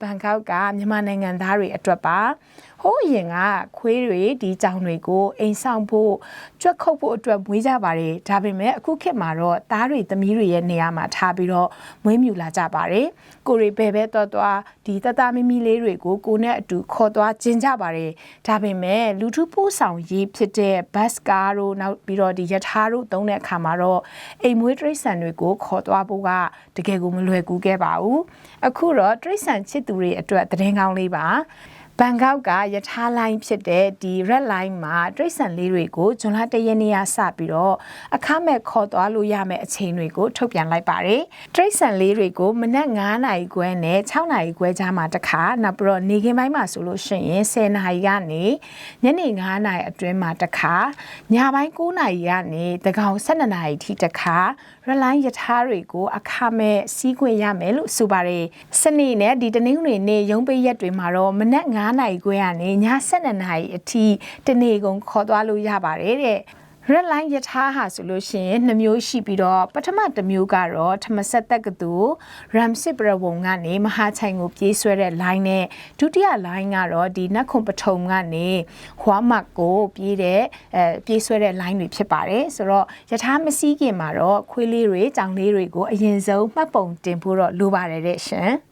ဘန်ကောက်ကမြန်မာနိုင်ငံသားတွေအတွက်ပါဟိုးအရင်ကခွေးတွေဒီကြောင်တွေကိုအိမ်ဆောင်ဖို့ကြွက်ခုတ်ဖို့အတွက်မွေးကြပါတယ်ဒါပေမဲ့အခုခေတ်မှာတော့သားတွေသမီးတွေရဲ့နေရာမှာထားပြီးတော့မွေးမြူလာကြပါတယ်ကိုရီဘဲဘဲတော့တော့ဒီတတမီမီလေးတွေကိုကိုနဲ့အတူခေါ်သွားကျင်ကြပါတယ်ဒါပေမဲ့လူထုပို့ဆောင်ရေးဖြစ်တဲ့ဘတ်စကားတို့နောက်ပြီးတော့ဒီယထာတို့သုံးတဲ့အခါမှာတော့အိမ်မွေးတရိတ်ဆန်တွေကိုခေါ်သွားဖို့ကတကယ်ကိုမလွယ်ကူခဲ့ပါဘူးအခုတော့တရိတ်ဆန်ချစ်သူတွေအတွက်သတင်းကောင်းလေးပါ ဘန်ကောက်ကယထာလိုင်းဖြစ်တဲ့ဒီ red line မှာတရိတ်ဆန်လေးတွေကိုဇွန်လ၁ရက်နေ့ကစပြီးတော့အခမဲ့ခေါ်သွားလို့ရမယ့်အချိန်တွေကိုထုတ်ပြန်လိုက်ပါတယ်တရိတ်ဆန်လေးတွေကိုမနက်9နာရီခွဲနဲ့6နာရီခွဲကြားမှာတစ်ခါနောက်ပြီးတော့နေခင်းပိုင်းမှာဆိုလို့ရှိရင်10နာရီကနေညနေ9နာရီအတွင်းမှာတစ်ခါညပိုင်း9နာရီကနေတကောင်12နာရီထိတစ်ခါ red line ယထာတွေကိုအခမဲ့စီးခွင့်ရမယ်လို့ဆိုပါတယ်စနေနဲ့ဒီတနင်္ဂနွေနေ့ရုံးပိတ်ရက်တွေမှာတော့မနက်9 9နာရီခွဲကနေည7နာရီအထိတနေ့ကုန်ခေါ်သွားလို့ရပါတယ်တဲ့ red line ယထာဟာဆိုလို့ရှိရင်နှမျိုးရှိပြီးတော့ပထမတစ်မျိုးကတော့ထမဆက်တက်ကတူ ram စစ်ပရဝုံကနေမဟာချိုင်ကိုပြေးဆွဲတဲ့ line နဲ့ဒုတိယ line ကတော့ဒီနက်ခွန်ပထုံကနေဟွာမတ်ကိုပြေးတဲ့အဲပြေးဆွဲတဲ့ line တွေဖြစ်ပါတယ်ဆိုတော့ယထာမစည်းခင်မှာတော့ခွေးလေးတွေကြောင်လေးတွေကိုအရင်ဆုံးမှတ်ပုံတင်ဖို့တော့လိုပါတယ်တဲ့ရှင်